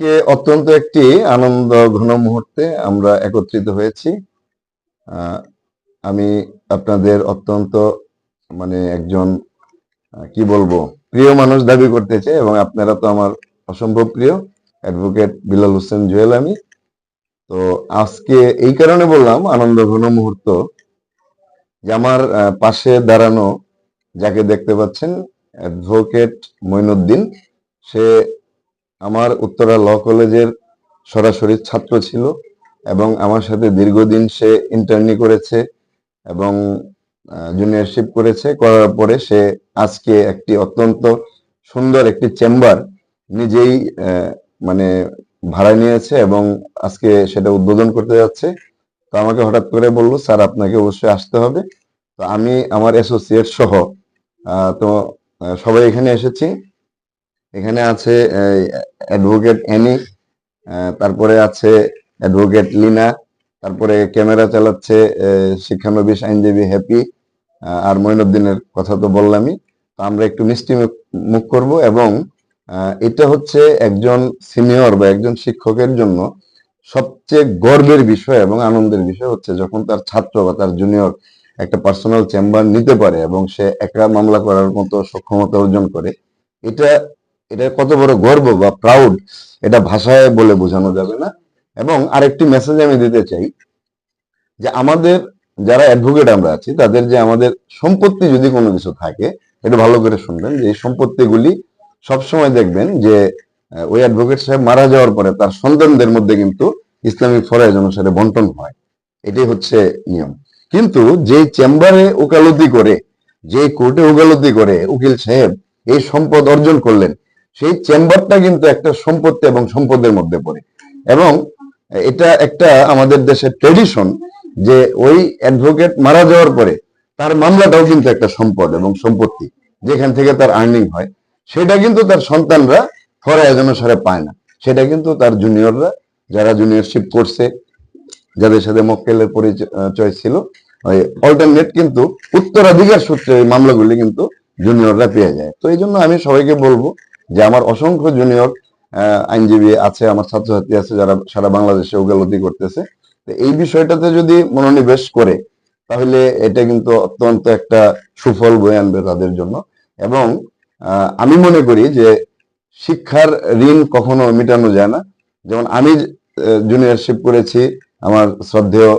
আজকে অত্যন্ত একটি আনন্দ ঘন মুহূর্তে আমরা একত্রিত হয়েছি। আমি আপনাদের অত্যন্ত মানে একজন কি বলব, প্রিয় মানুষ দাবি করতে চাই এবং আপনারা তো আমার অসম্ভব প্রিয় অ্যাডভোকেট বিলাল হোসেন জুয়েল আমি। তো আজকে এই কারণে বললাম, আনন্দ ঘন মুহূর্ত যে আমার পাশে দাঁড়ানো যাকে দেখতে পাচ্ছেন অ্যাডভোকেট মইনুদ্দিন, সে আমার উত্তরা ল কলেজের সরাসরি ছাত্র ছিল এবং আমার সাথে দীর্ঘদিন সে ইন্টার্নি করেছে এবং জুনিয়রশিপ করেছে। করার পরে সে আজকে একটি অত্যন্ত সুন্দর একটি চেম্বার নিজেই মানে ভাড়া নিয়েছে এবং আজকে সেটা উদ্বোধন করতে যাচ্ছে। তো আমাকে হঠাৎ করে বলল, স্যার, আপনাকে অবশ্যই আসতে হবে। তো আমি, আমার অ্যাসোসিয়েট সহ তো সবাই এখানে এসেছি। এখানে আছে অ্যাডভোকেট আহ, তারপরে আছে অ্যাডভোকেট লিনা তারপরে ক্যামেরা চালাচ্ছে শিক্ষানবিশ আইনজীবী হ্যাপি আর মঈনুদ্দিনের কথা তো বললামই। তো আমরা একটু মিষ্টি মুখ করব এবং এটা হচ্ছে একজন সিনিয়র বা একজন শিক্ষকের জন্য সবচেয়ে গর্বের বিষয় এবং আনন্দের বিষয় হচ্ছে যখন তার ছাত্র বা তার জুনিয়র একটা পার্সোনাল চেম্বার নিতে পারে এবং সে একা মামলা করার মতো সক্ষমতা অর্জন করে। এটা এটা কত বড় গর্ব বা প্রাউড এটা ভাষায় বলে বোঝানো যাবে না। এবং আরেকটি মেসেজ আমি দিতে চাই যে আমাদের যারা অ্যাডভোকেট আমরা আছি, তাদের যে আমাদের সম্পত্তি যদি কোনো কিছু থাকে, এটা ভালো করে শুনবেন যে এই সম্পত্তিগুলি সবসময় দেখবেন যে ওই অ্যাডভোকেট সাহেব মারা যাওয়ার পরে তার সন্তানদের মধ্যে কিন্তু ইসলামিক ফরাজ অনুসারে বন্টন হয়। এটাই হচ্ছে নিয়ম। কিন্তু যে চেম্বারে ওকালতি করে যে কোর্টে ওকালতি করে উকিল সাহেব এই সম্পদ অর্জন করলেন সেই চেম্বারটা কিন্তু একটা সম্পত্তি এবং সম্পদের মধ্যে পড়ে। এবং এটা একটা আমাদের দেশের ট্রেডিশন যে ওই অ্যাডভোকেট মারা যাওয়ার পরে তার মামলাটাও কিন্তু একটা সম্পদ এবং সম্পত্তি, যেখান থেকে তার আর্নিং হয়। সেটা কিন্তু তার সন্তানরা ফরাজ অনুসারে পায় না। সেটা কিন্তু তার জুনিয়ররা যারা জুনিয়রশিপ করছে, যাদের সাথে মক্কেলের পরিচয় ছিল, ওই অল্টারনেট কিন্তু উত্তরাধিকার সূত্রে এই মামলাগুলি কিন্তু জুনিয়ররা পেয়ে যায়। তো এই জন্য আমি সবাইকে বলব যে আমার অসংখ্য জুনিয়র আইনজীবী আছে, আমার ছাত্রছাত্রী আছে যারা সারা বাংলাদেশে ওকালতি করতেছে। এই বিষয়টাতে যদি মনোনিবেশ করে, তাহলে এটা কিন্তু অত্যন্ত একটা সুফল বয়ে আনবে তাদের জন্য। এবং আমি মনে করি যে শিক্ষার ঋণ কখনো মেটানো যায় না। যেমন আমি জুনিয়রশিপ করেছি, আমার শ্রদ্ধেয়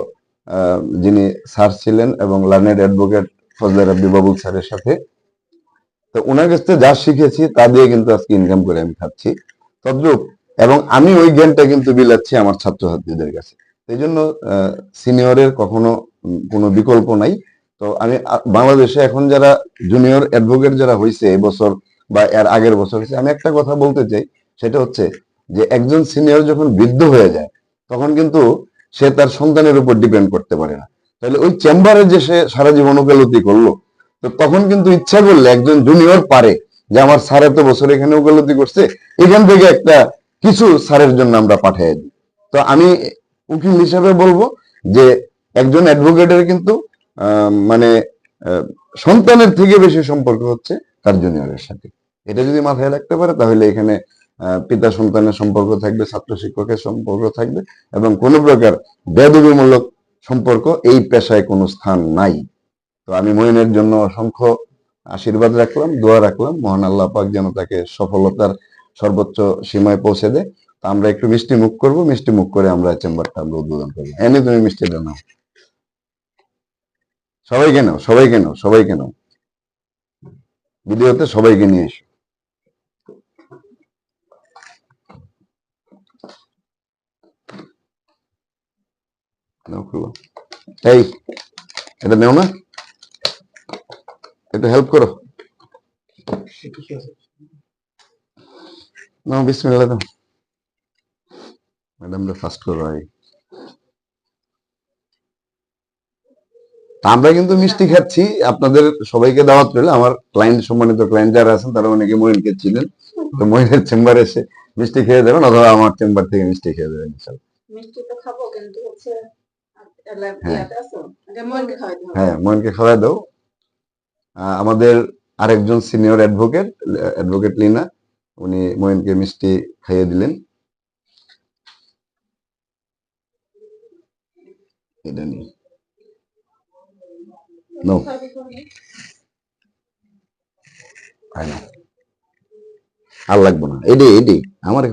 যিনি স্যার ছিলেন এবং লার্নেড অ্যাডভোকেট ফজলে রাব্বি বাবুল স্যারের সাথে। তো ওনার কাছ থেকে যা শিখেছি তা দিয়ে কিন্তু আজকে ইনকাম করে আমি খাচ্ছি। তদ্রুপ, এবং আমি ওই জ্ঞানটা কিন্তু বিলাচ্ছি আমার ছাত্রছাত্রীদের কাছে। এই জন্য সিনিয়রের কখনো কোনো বিকল্প নাই। তো আমি বাংলাদেশে এখন যারা জুনিয়র অ্যাডভোকেট যারা হয়েছে এই বছর বা এর আগের বছর হয়েছে আমি একটা কথা বলতে চাই, সেটা হচ্ছে যে একজন সিনিয়র যখন বৃদ্ধ হয়ে যায়, তখন কিন্তু সে তার সন্তানের উপর ডিপেন্ড করতে পারে না। তাহলে ওই চেম্বারে যে সে সারা জীবন ওকালতি করল তো তখন কিন্তু ইচ্ছা করলে একজন জুনিয়র পারে যে আমার স্যার এত বছর এখানে ওকালতি করছে, এখান থেকে একটা কিছু স্যারের জন্য আমরা পাঠিয়ে দিই। তো আমি উকিল হিসাবে বলব যে একজন অ্যাডভোকেটের কিন্তু মানে সন্তানের থেকে বেশি সম্পর্ক হচ্ছে তার জুনিয়রের সাথে। এটা যদি মাথায় রাখতে পারে তাহলে এখানে পিতা সন্তানের সম্পর্ক থাকবে, ছাত্র শিক্ষকের সম্পর্ক থাকবে এবং কোনো প্রকার বেদবিমূলক সম্পর্ক এই পেশায় কোনো স্থান নাই। তো আমি মইনের জন্য অসংখ্য আশীর্বাদ রাখলাম, দোয়া রাখলাম। মহান আল্লাহ পাক যেন তাকে সফলতার সর্বোচ্চ সীমায় পৌঁছে দেয়। তো আমরা একটু মিষ্টি মুখ করব, মিষ্টি মুখ করে আমরা চেম্বারটা আমরা উদ্বোধন করব। এনে তুমি মিষ্টিটা নাও সবাইকে নাও সবাইকে নাও সবাইকে নাও। ভিডিওতে সবাইকে নিয়ে এসো। এই, এটা নেও না? একটু হেল্প করো। নাও বিসমিল্লাহ দাও। ম্যাডাম ফার্স্ট করো আমরা কিন্তু মিষ্টি খাচ্ছি আপনাদের সবাইকে দাওয়াত রইল। আমার ক্লায়েন্ট সম্মানিত ক্লায়েন্ট যারা আছেন তারা অনেকে মহিনকে ছিলেন তো মহিনের চেম্বারে এসে মিষ্টি খেয়ে দেবেন অথবা আমার চেম্বার থেকে মিষ্টি খেয়ে দেবেন মিষ্টি তো খাব কিন্তু হচ্ছে হ্যাঁ। হ্যাঁ মহিনকে খাওয়াই দাও। আহ, আমাদের আরেকজন সিনিয়র অ্যাডভোকেট অ্যাডভোকেট লিনা উনি মোয়েনকে মিষ্টি খাইয়ে দিলেন। আর লাগবো না। এডি এডি, আমার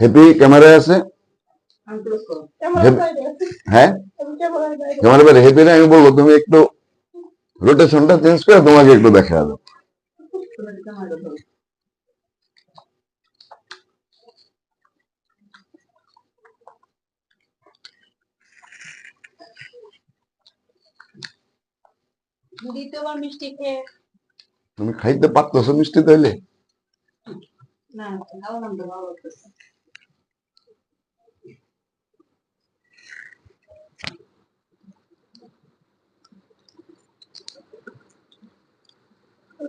হ্যাপি ক্যামেরায় আছে? হ্যাঁ? ক্যামেরা বাইরে হ্যাপি আমি বলব তুমি একটু রোটেশনটা চেঞ্জ করে তোমাকে একটু দেখা যাবে তুমি খাইতে পারতেছো মিষ্টি তাইলে? না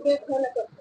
ভালো নাম তো ভালো